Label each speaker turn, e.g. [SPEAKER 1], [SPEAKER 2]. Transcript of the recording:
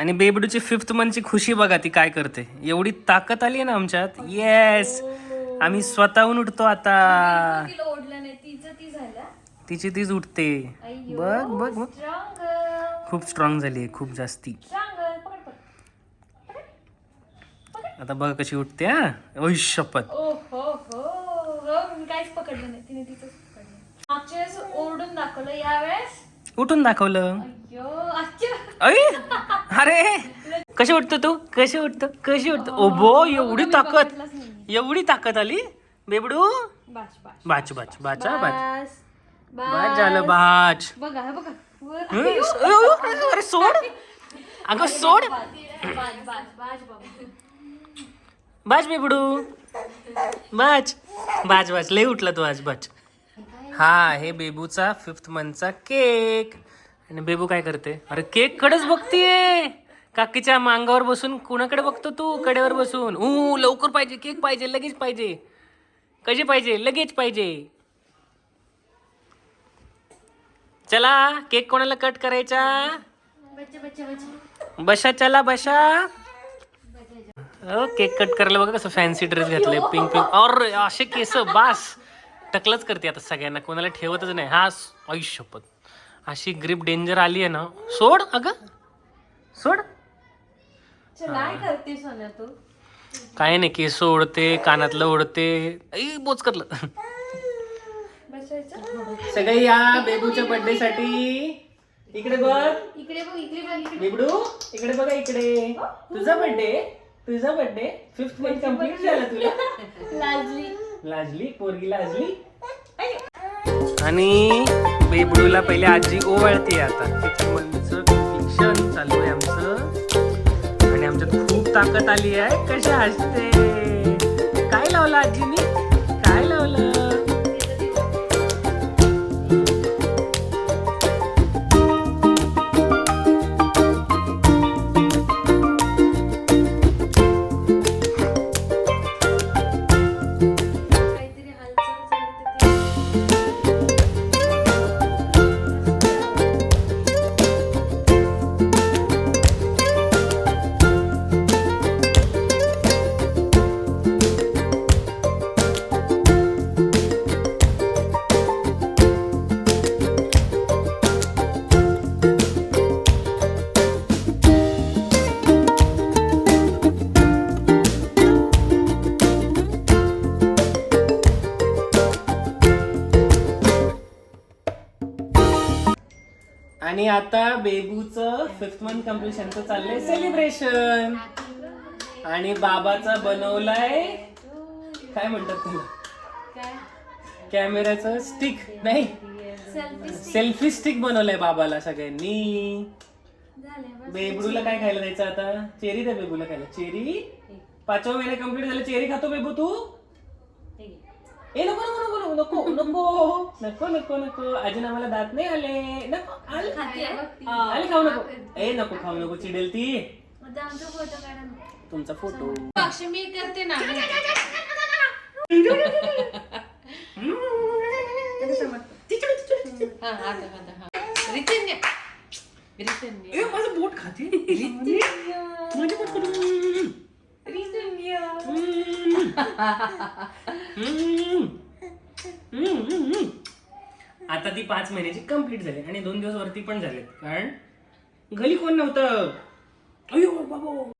[SPEAKER 1] आणि बेबडूची फिफ्थ मंथची खुशी बघा ती काय करते. एवढी ताकद आली ना आमच्यात. येस आम्ही स्वतःहून उठतो आता.
[SPEAKER 2] तिचं
[SPEAKER 1] तिची उठते. बघ बघ बघ. खूप स्ट्रॉंग झाली आहे खूप जास्ती. आता बघ कशी उठते हा. शपथ.
[SPEAKER 2] हो हो. मी काहीच पकडलं नाही. तिने तिचंच पकडलं. मागच्या वेळेस ओरडून दाखवलं यावेळेस
[SPEAKER 1] कुठून दाखवलं. अरे अरे कशी उठतो तू? कशी उठतो? कशी उठतो? बो एवढी ताकद. एवढी ताकद आली? बेबडू?
[SPEAKER 2] बाच बाच
[SPEAKER 1] बाचा बाच बाच झालं बाच अरे सोड. अगं सोड. बाच बेबडू. बाच बाच बाच लय उठला तू आज बाच हा हे बेबूचा फिफ्थ मंथचा केक आणि बेबू काय करते? अरे केक कडेच बघतीये. काकीच्या मांगावर बसून कुणाकडे बघतो तू? कडेवर बसून. ऊ लवकर पाहिजे केक पाहिजे लगेच पाहिजे. कशी पाहिजे? लगेच पाहिजे. चला केक कोणाला कट करायचा? बशा चला बशा. केक कट करायला बघा कसं फॅन्सी ड्रेस घातलाय. पिंक पिंक और असे केस बास. टकलच करते आता सगळ्यांना. कोणाला ठेवतच नाही. हा आयुष्यपत अशी ग्रीप डेंजर आली आहे ना. सोड अगं. सोड.
[SPEAKER 2] चल काय करते सोन्या तू?
[SPEAKER 1] काय नाही केस ओढते कानातलं ओढते. ऐ बोचकतलं
[SPEAKER 2] बसायचं.
[SPEAKER 1] सगळे या बेबूच्या बर्थडे साठी. इकडे बघ.
[SPEAKER 2] इकडे बघ इकडे बघ इकडे
[SPEAKER 1] बेबडू इकडे बघा इकडे. तुझा बर्थडे तुझा बर्थडे फिफ्थ मंथ कंप्लीट झाला तुला.
[SPEAKER 2] लाजली.
[SPEAKER 1] लाजली पोरगी लाजली. आणि बेबडूला पहिले आजी ओवाळते आता. तिचं मनचं शिक्षण चालू आहे आमचं. आणि आमच्यात खूप ताकद आली आहे. कशा हसते? काय लावलं आजीनी? काय लावलं? आणि आता बेबूचं फिफ्थ मंथ कम्प्लिशनचं चाललंय सेलिब्रेशन आणि बाबाचा बनवलाय काय म्हणतात तुला कॅमेराचं स्टिक नाही?
[SPEAKER 2] सेल्फी
[SPEAKER 1] स्टिक बनवलंय बाबाला सगळ्यांनी. बेबडूला काय खायला द्यायचं आता? चेरी द्या बेबूला खायला. चेरी? पाचवा महिना कंप्लीट झालं. चेरी खातो बेबू तू? ए नको नको नको नको नको नको नको नको अजून आम्हाला दात नाही आले नको आले
[SPEAKER 2] खाते
[SPEAKER 1] आले खाऊ नको ए नको खाऊ नको चिडेल ती
[SPEAKER 2] आता आमचा फोटो काढा ना.
[SPEAKER 1] तुमचा फोटो
[SPEAKER 2] पक्ष मी करते ना
[SPEAKER 1] ए माझं बोट खाते माझे बोट खाते. हम्म, हम्म, हम्म. आता ती पाच महिन्याची कंप्लीट झाली आणि दोन दिवस वरती पण झाले कारण घरी कोण नव्हतं? अयो बाबा.